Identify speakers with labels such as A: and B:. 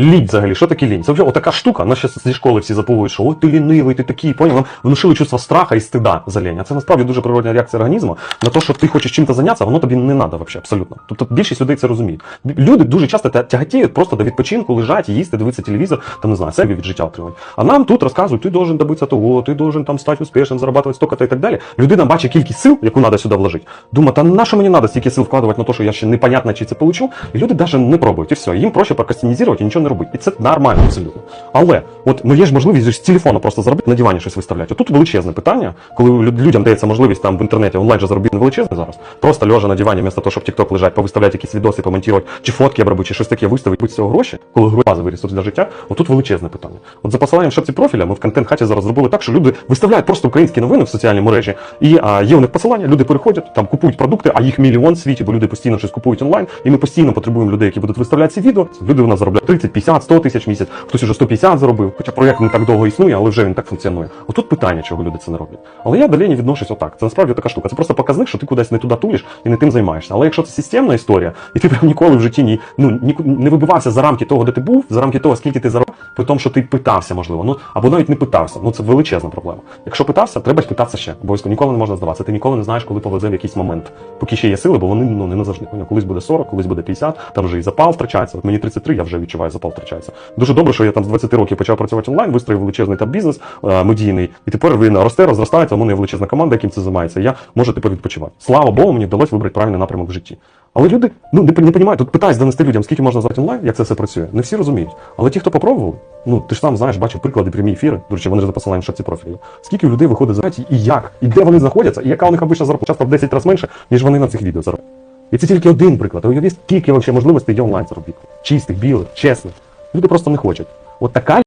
A: Лінь взагалі, що таке лінь? Це вже отака штука, нас зараз зі школи всі заповують, що ой, ти лінивий, ти такий, поняв? Нам внушили чувство страха і стида за лінь. А це насправді дуже природна реакція організму на те, що ти хочеш чим-то зайнятися, воно тобі не треба взагалі, абсолютно. Тобто більшість людей це розуміють. Люди дуже часто тя- тяготіють просто до відпочинку, лежать, їсти, дивитися телевізор, там не знаю, себе від життя отримати. А нам тут розказують, ти должен добитися того, ти должен там стати успішним, зарабатувати столько-то і так далі. Людина бачить кількість сил, яку треба сюди вложити. Думає, та на що мені треба стільки сил вкладувати на те, що я ще непонятно, чи це получу. І люди навіть не пробують. І все. Їм проще прокастинізувати і нічого не робити. І це нормально абсолютно. Але от ну є ж можливість з телефона просто заробити на дивані щось виставляти. Тут величезне питання, коли людям дається можливість там в інтернеті онлайн же заробити величезне зараз. Просто лежа на дивані, вместо того, щоб TikTok лежать, повиставляти якісь відоси, помонтувати, чи фотки обробити, чи щось таке виставити будь цього гроші, коли базовий ресурс для життя. Отут величезне питання. От за посиланням в шапці профіля ми в контент хаті зараз зробили так, що люди виставляють просто українські новини в соціальній мережі, і а, є у них посилання, люди переходять, там купують продукти, а їх мільйон в світі, бо люди постійно щось купують онлайн, і ми постійно потребуємо людей, які будуть виставляти ці відео. Люди у нас заробляють 30, 50, 100 тисяч в місяць, хтось уже 150 заробив. Хоча проєкт не так довго існує, але вже він так функціонує. Отут питання, чого люди це не роблять. Але я до лені відношусь отак. Це насправді така штука. Це просто показник, що ти кудись не туди туліш і не тим займаєшся. Але якщо це системна історія, і ти прям ніколи в житті ні, ну, ні, не вибивався за рамки того, де ти був, за рамки того, скільки ти заробив, при тому, що ти питався, можливо, ну або навіть не питався. Ну це величезна проблема. Якщо питався, треба питатися ще. Обов'язково ніколи не можна здаватися. Ти ніколи не знаєш, коли повезе в якийсь момент. Поки ще є сили, бо вони ну не назавжди. Колись буде 40, колись буде 50, там вже і запал втрачається. От мені 33, я вже відчуваю, запал втрачається. Дуже добре, що я там з 20 років почав працювати онлайн, вистроїв величезний там бізнес е, медійний, і тепер він росте, розростається. У мене є величезна команда, яким це займається. Я можу тепер відпочивати. Слава Богу, мені вдалося вибрати правильний напрямок в житті. Але люди ну не, не розуміють, тут питаюсь донести людям, скільки можна звати онлайн, як це все працює. Не всі розуміють. Але ті, хто попробував, ну ти ж сам знаєш, бачив приклади прямі ефіри. До речі, вони ж за посиланням шапці профілю. Скільки людей виходить за і як, і де вони знаходяться, і яка у них обична зарплата часто в 10 разів менше, ніж вони на цих відео заробляють. І це тільки один приклад. Уявіть, скільки вообще можливостей є онлайн заробітку. Чистих, білих, чесних. Люди просто не хочуть. От така